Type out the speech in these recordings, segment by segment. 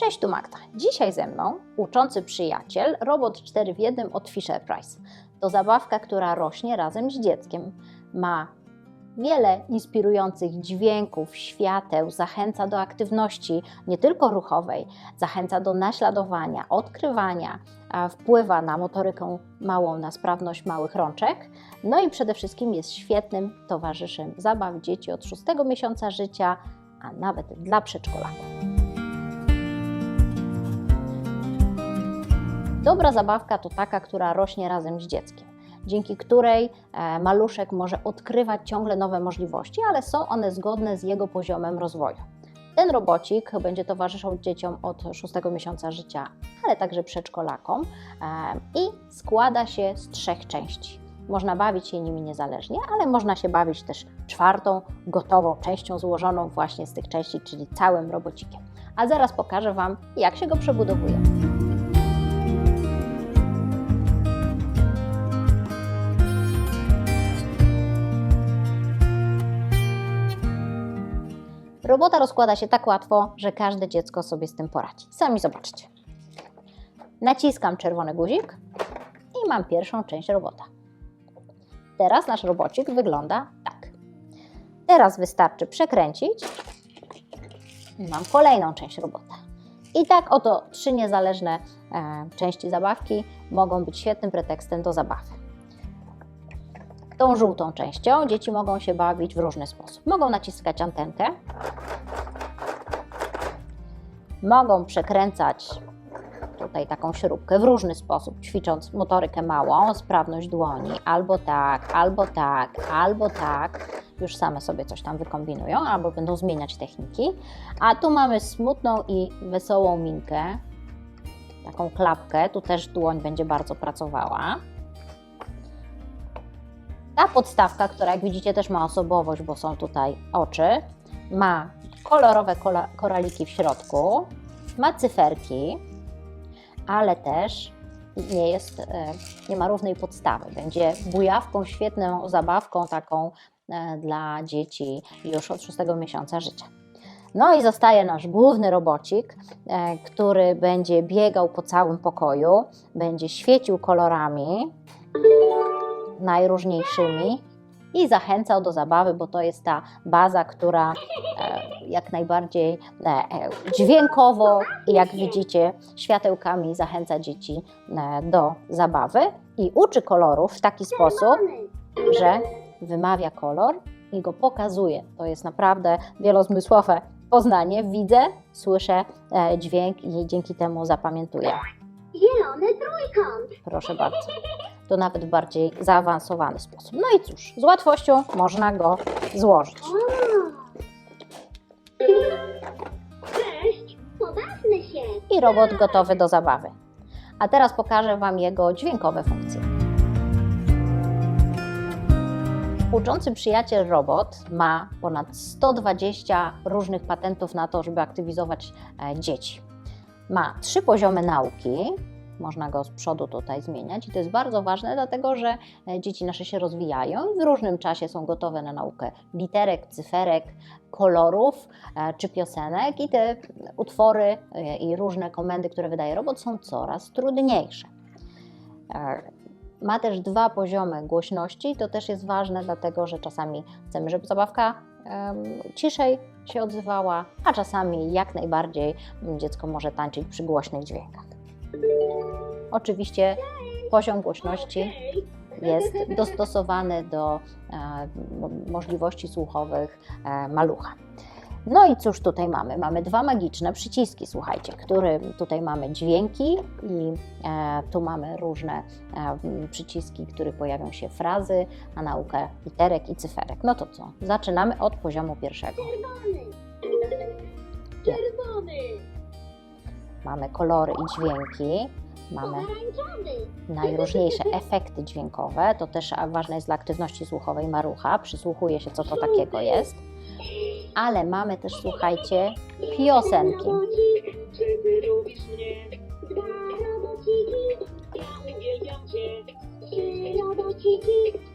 Cześć, tu Magda. Dzisiaj ze mną uczący przyjaciel, robot 4 w 1 od Fisher Price. To zabawka, która rośnie razem z dzieckiem. Ma wiele inspirujących dźwięków, świateł, zachęca do aktywności nie tylko ruchowej, zachęca do naśladowania, odkrywania, wpływa na motorykę małą, na sprawność małych rączek. No i przede wszystkim jest świetnym towarzyszem zabaw dzieci od 6 miesiąca życia, a nawet dla przedszkolaków. Dobra zabawka to taka, która rośnie razem z dzieckiem, dzięki której e, maluszek może odkrywać ciągle nowe możliwości, ale są one zgodne z jego poziomem rozwoju. Ten robocik będzie towarzyszał dzieciom od 6 miesiąca życia, ale także przedszkolakom e, i składa się z trzech części. Można bawić się nimi niezależnie, ale można się bawić też czwartą, gotową częścią złożoną właśnie z tych części, czyli całym robocikiem. A zaraz pokażę Wam, jak się go przebudowuje. Robota rozkłada się tak łatwo, że każde dziecko sobie z tym poradzi. Sami zobaczcie. Naciskam czerwony guzik i mam pierwszą część robota. Teraz nasz robocik wygląda tak. Teraz wystarczy przekręcić i mam kolejną część robota. I tak oto trzy niezależne e, części zabawki mogą być świetnym pretekstem do zabawy. Tą żółtą częścią dzieci mogą się bawić w różny sposób. Mogą naciskać antenkę, mogą przekręcać tutaj taką śrubkę w różny sposób, ćwicząc motorykę małą, sprawność dłoni, albo tak, albo tak, albo tak. Już same sobie coś tam wykombinują, albo będą zmieniać techniki. A tu mamy smutną i wesołą minkę, taką klapkę, tu też dłoń będzie bardzo pracowała. Ta podstawka, która jak widzicie też ma osobowość, bo są tutaj oczy, ma kolorowe koraliki w środku, ma cyferki, ale też nie, jest, e, nie ma równej podstawy. Będzie bujawką, świetną zabawką taką e, dla dzieci już od 6 miesiąca życia. No i zostaje nasz główny robocik, e, który będzie biegał po całym pokoju, będzie świecił kolorami najróżniejszymi i zachęcał do zabawy, bo to jest ta baza, która e, jak najbardziej e, e, dźwiękowo i jak widzicie światełkami zachęca dzieci do zabawy i uczy kolorów w taki sposób, że wymawia kolor i go pokazuje. To jest naprawdę wielozmysłowe poznanie. Widzę, słyszę dźwięk i dzięki temu zapamiętuję. Zielony trójkąt. Proszę bardzo. To nawet w bardziej zaawansowany sposób. No i cóż, z łatwością można go złożyć. Cześć, pobawmy się. I robot gotowy do zabawy. A teraz pokażę Wam jego dźwiękowe funkcje. Uczący przyjaciel robot ma ponad 120 różnych patentów na to, żeby aktywizować e, dzieci. Ma trzy poziomy nauki, można go z przodu tutaj zmieniać i to jest bardzo ważne, dlatego że e, dzieci nasze się rozwijają i w różnym czasie są gotowe na naukę literek, cyferek, kolorów e, czy piosenek i te utwory e, i różne komendy, które wydaje robot są coraz trudniejsze. Ma też dwa poziomy głośności, to też jest ważne, dlatego że czasami chcemy, żeby zabawka ciszej się odzywała, a czasami jak najbardziej dziecko może tańczyć przy głośnych dźwiękach. Oczywiście poziom głośności jest dostosowany do e, mo- możliwości słuchowych e, malucha. No i cóż tutaj mamy? Mamy dwa magiczne przyciski, słuchajcie, które tutaj mamy dźwięki i e, tu mamy różne e, przyciski, które pojawią się frazy, na naukę literek i cyferek. No to co? Zaczynamy od poziomu pierwszego. Czerwony. Czerwony. Mamy kolory i dźwięki, mamy najróżniejsze efekty dźwiękowe. To też ważne jest dla aktywności słuchowej marucha. Przysłuchuje się, co to takiego jest. Ale mamy też, słuchajcie, piosenki. Robocik. Czy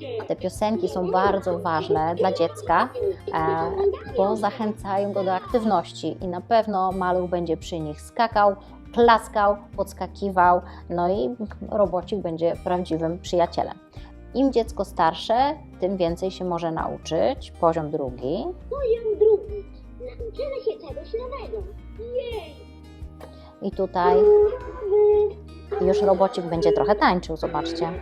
się. Te piosenki są bardzo ważne dla dziecka, e, bo zachęcają go do aktywności i na pewno maluch będzie przy nich skakał, klaskał, podskakiwał, no i robocik będzie prawdziwym przyjacielem. Im dziecko starsze, tym więcej się może nauczyć. Poziom drugi. Poziom drugi. Nauczymy się czegoś nowego. Jej! I tutaj już robocik będzie trochę tańczył, zobaczcie.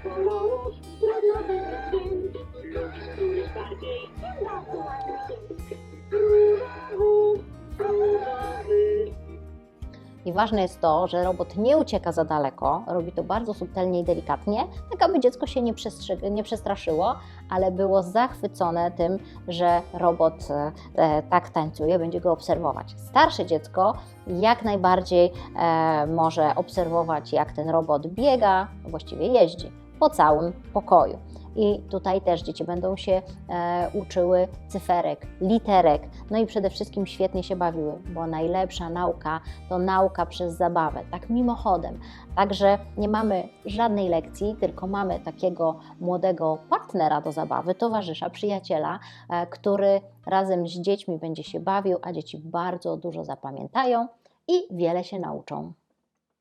I ważne jest to, że robot nie ucieka za daleko, robi to bardzo subtelnie i delikatnie, tak aby dziecko się nie, nie przestraszyło, ale było zachwycone tym, że robot e, e, tak tańcuje, będzie go obserwować. Starsze dziecko jak najbardziej e, może obserwować, jak ten robot biega, właściwie jeździ po całym pokoju. I tutaj też dzieci będą się e, uczyły cyferek, literek, no i przede wszystkim świetnie się bawiły, bo najlepsza nauka to nauka przez zabawę, tak mimochodem. Także nie mamy żadnej lekcji, tylko mamy takiego młodego partnera do zabawy, towarzysza, przyjaciela, e, który razem z dziećmi będzie się bawił, a dzieci bardzo dużo zapamiętają i wiele się nauczą.